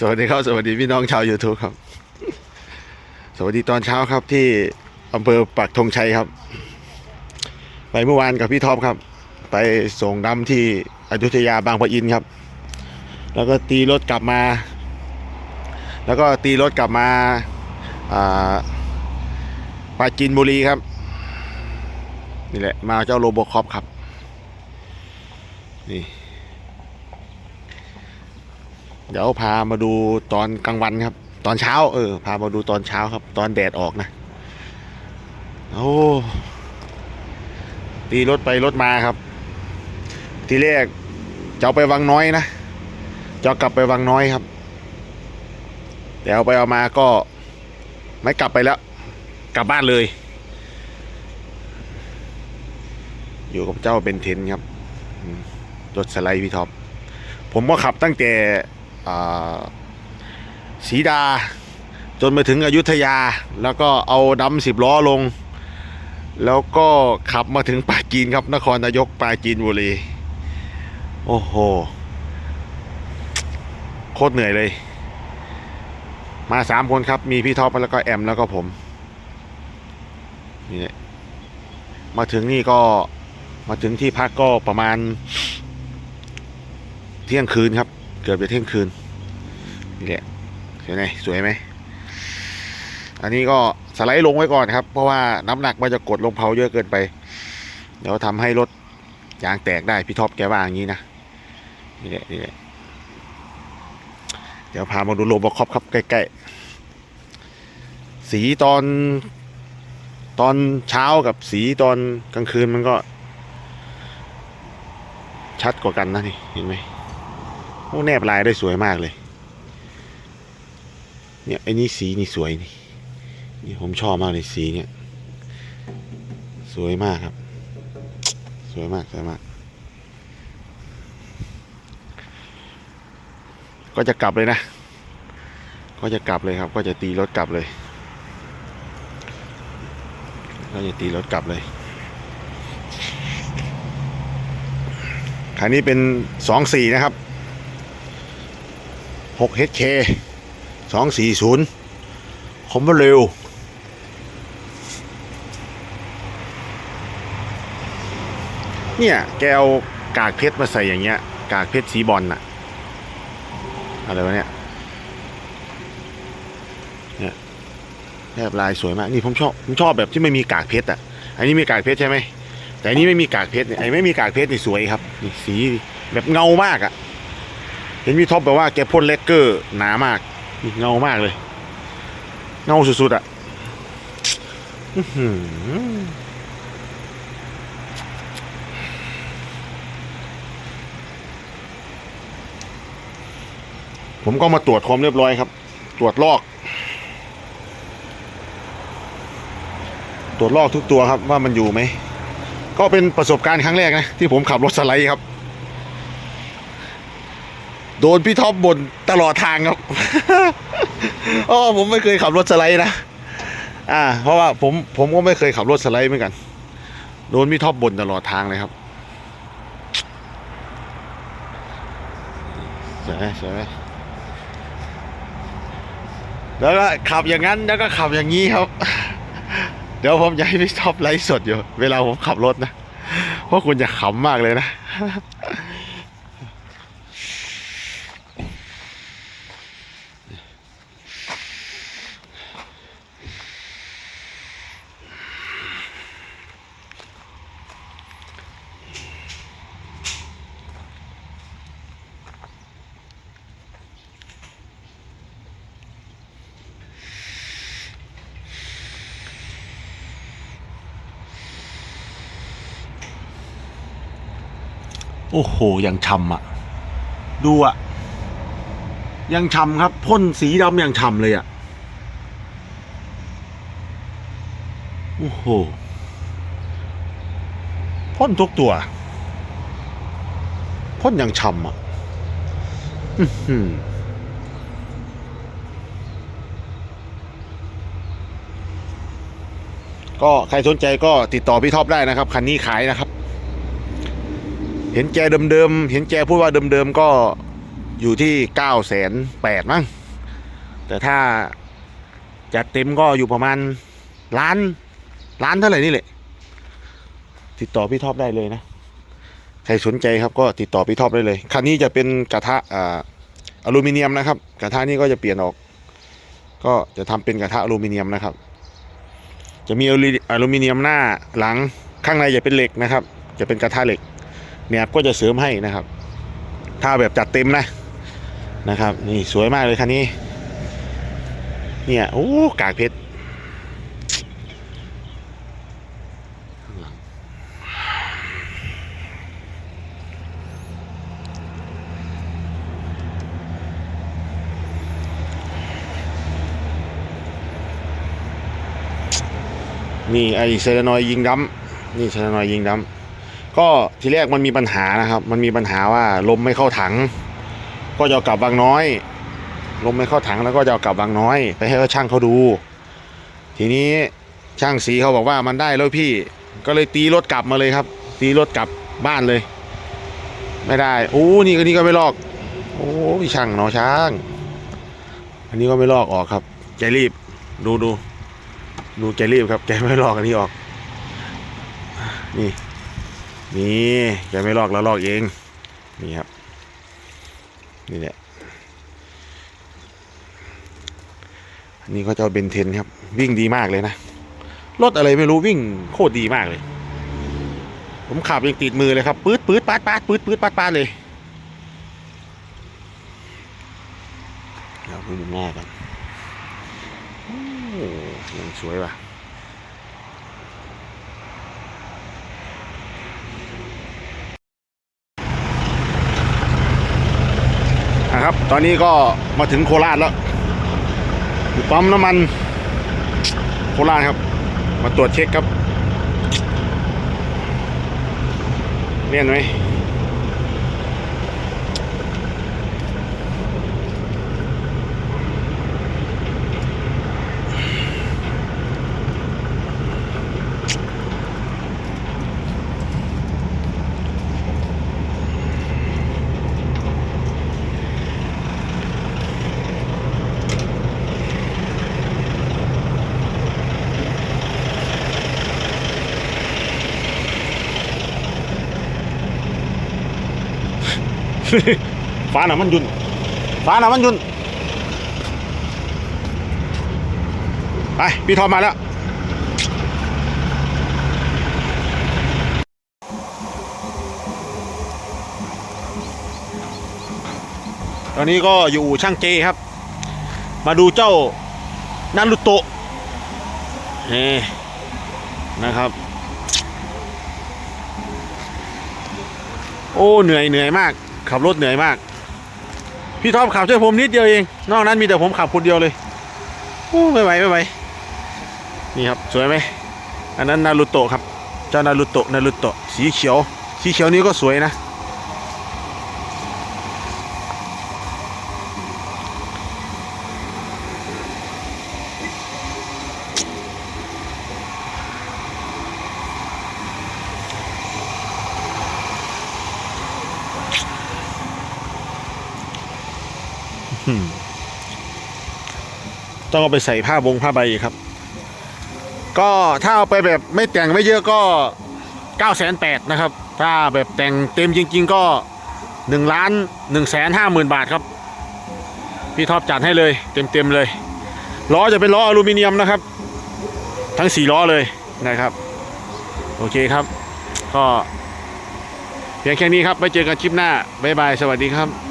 สวัสดีครับสวัสดีพี่น้องชาว YouTube ครับ สวัสดีตอนเช้าครับที่อำเภอปักธงชัยครับ ไปเมื่อวานกับพี่ท็อปครับ ไปส่งดำที่อยุธยาบางปะอินครับ แล้วก็ตีรถกลับมา แล้วก็ตีรถกลับมาปราจินบุรีครับ นี่แหละมาเจ้าโรโบคอปครับ นี่ เดี๋ยวพามาดูตอนกลางวันครับ ตอนเช้า เออ พามาดูตอนเช้าครับ ตอนแดดออกนะโอ้ตีรถไปรถมาครับ ทีแรกจะเอาไปวังน้อยนะจะเอากลับไปวังน้อยครับ แต่เอาไปเอามาก็ไม่กลับไปแล้ว กลับบ้านเลย อยู่กับเจ้าเบนเทนครับรถสไลด์พี่ท็อปผมก็ขับตั้งแต่ ศรีดา จนมาถึงอยุธยา แล้วก็เอาดำสิบล้อลง แล้วก็ขับมาถึงปาจีนครับนครนายกปาจีนบุรี โอ้โห โคตรเหนื่อยเลย มาสามคนครับ มีพี่ท็อปแล้วก็แอมแล้วก็ผมนี่แหละมาถึงนี่ก็มาถึงที่พักก็ประมาณเที่ยงคืนครับ เกือบจะเที่ยงคืนนี่แหละสวยไหมสวยไหมอันนี้ก็สไลด์ลงไว้ก่อนครับ เพราะว่าน้ำหนักมันจะกดลงเพาเยอะเกินไป เดี๋ยวทำให้รถยางแตกได้พี่ท็อปแกว่าอย่างนี้นะนี่แหละนี่แหละเดี๋ยวพามาดูโลบอคอปครับใกล้ๆสีตอนตอนเช้ากับสีตอนกลางคืนมันก็ ชัดกว่ากันนะนี่เห็นไหม โอ้แนบลายได้สวยมากเลย เนี่ยไอ้นี่สีนี่สวยนี่นี่ผมชอบมากเลยสีเนี่ย สวยมากครับ สวยมากสวยมาก ก็จะกลับเลยนะ ก็จะกลับเลยครับ ก็จะตีรถกลับเลย ก็จะตีรถกลับเลยคันนี้เป็นสองสี่นะครับ หก HK สองสี่ศูนย์คอมเบเร็ว เนี่ยแกเอากากเพชรมาใส่อย่างเงี้ย กากเพชรสีบอลน่ะ อะไรวะเนี่ย เนี่ยแนบลายสวยมาก นี่ผมชอบ ผมชอบแบบที่ไม่มีกากเพชรอะ อันนี้มีกากเพชรใช่ไหม แต่อันนี้ไม่มีกากเพชรเนี่ยไอ้ไม่มีกากเพชรนี่สวยครับนี่สีแบบเงามากอะ่ะ เห็นพี่ท็อปแบบว่าแกพ่นเลกเกอร์หนามากนี่เงามากเลย เงาสุดๆอะ่ะผมก็มาตรวจความเรียบร้อยครับ ตรวจลอก ตรวจลอกทุกตัวครับว่ามันอยู่ไหม ก็เป็นประสบการณ์ครั้งแรกนะ ที่ผมขับรถสไลด์ครับ โดนพี่ท็อปบ่นตลอดทางครับอ๋อผมไม่เคยขับรถสไลด์นะ อ่า เพราะว่าผมผมก็ไม่เคยขับรถสไลด์เหมือนกัน โดนพี่ท็อปบ่นตลอดทางเลยครับใช่ไหมใช่ไหมแล้วก็ขับอย่างนั้นแล้วก็ขับอย่างนี้ครับ เดี๋ยวผมจะให้พี่ท็อปไลฟ์สดอยู่ เวลาผมขับรถนะ เพราะคุณจะขำมากเลยนะ โอ้โห ยังฉ่ำอะดูอะยังฉ่ำครับพ่นสีดำยังฉ่ำเลยอะโอ้โหพ่นทุกตัวพ่นยังฉ่ำอะอื้อหือก็ใครสนใจก็ติดต่อพี่ท็อปได้นะครับ คันนี้ขายนะครับ เห็นแกเดิมๆ เห็นแกพูดว่าเดิมๆ ก็อยู่ที่เก้าแสนแปดมั้ง แต่ถ้าจัดเต็มก็อยู่ประมาณล้านล้านเท่าไหร่นี่แหละ ติดต่อพี่ท็อปได้เลยนะ ใครสนใจครับก็ติดต่อพี่ท็อปได้เลย คันนี้จะเป็นกระทะอ่าอลูมิเนียมนะครับ กระทะนี้ก็จะเปลี่ยนออก ก็จะทำเป็นกระทะอลูมิเนียมนะครับ จะมีอลูอลูมิเนียมหน้าหลังข้างในจะเป็นเหล็กนะครับ จะเป็นกระทะเหล็ก แหนบก็จะเสริมให้นะครับ ถ้าแบบจัดเต็มนะนะครับ นี่สวยมากเลยคันนี้ เนี่ยโอ้กากเพชรนี่ไอเซรานอยยิงดัมนี่เซรานอยยิงดัม ก็ทีแรกมันมีปัญหานะครับ มันมีปัญหาว่าลมไม่เข้าถัง ก็จะเอากลับบางน้อย ลมไม่เข้าถังแล้วก็จะเอากลับบางน้อย ไปให้เขาช่างเขาดู ทีนี้ช่างสีเขาบอกว่ามันได้แล้วพี่ ก็เลยตีรถกลับมาเลยครับ ตีรถกลับบ้านเลย ไม่ได้โอ้นี่ก็นี่ก็ไม่ลอก โอ้ช่างเนาะช่าง อันนี้ก็ไม่ลอกออกครับแกรีบ ดูดูดูแกรีบครับแกไม่ลอกอันนี้ออก นี่ นี่แกไม่ลอกแล้วลอกเองนี่ครับนี่แหละอันนี้ก็จะเอาเบนเทนครับ วิ่งดีมากเลยนะรถอะไรไม่รู้วิ่งโคตรดีมากเลย ผมขับยังติดมือเลยครับปื๊ดปื๊ดปาดปาดปื๊ดปื๊ดปาดปาดเลยเดี๋ยวดูมุมหน้ากันโอ้ยังสวยว่ะ นะครับ ตอนนี้ก็มาถึงโคราชแล้วอยู่ปั๊มน้ำมันโคราชครับ มาตรวจเช็คครับเลี่ยนไหม ฟ้าหนามันยุนฟ้าหนามันยุนไปพี่ทอมมาแล้วตอนนี้ก็อยู่อู่ช่างเจครับ มาดูเจ้านารุโตะเฮ้นะครับ โอ้เหนื่อยเหนื่อยมาก ขับรถเหนื่อยมาก พี่ท็อปขับช่วยผมนิดเดียวเอง นอกนั้นมีแต่ผมขับคนเดียวเลยโอ้ไม่ไหวไม่ไหวนี่ครับสวยไหมอันนั้นนารุโตะครับ เจ้านารุโตะนารุโตะสีเขียว สีเขียวนี้ก็สวยนะ ต้องเอาไปใส่ผ้าบงผ้าใบครับ ก็ถ้าเอาไปแบบไม่แต่งไม่เยอะก็9ก้าแสนแปดนะครับ ถ้าแบบแต่งเต็มจริง ๆ ก็1ล้าน1แสนห้าหมื่นบาทครับ พี่ท็อปจัดให้เลย เต็มๆเลยล้อจะเป็นล้ออลูมิเนียมนะครับ ทั้ง4ล้อเลยนะครับ โอเคครับ ก็เพียงแค่นี้ครับ ไว้เจอกันคลิปหน้า บ๊ายบาย สวัสดีครับ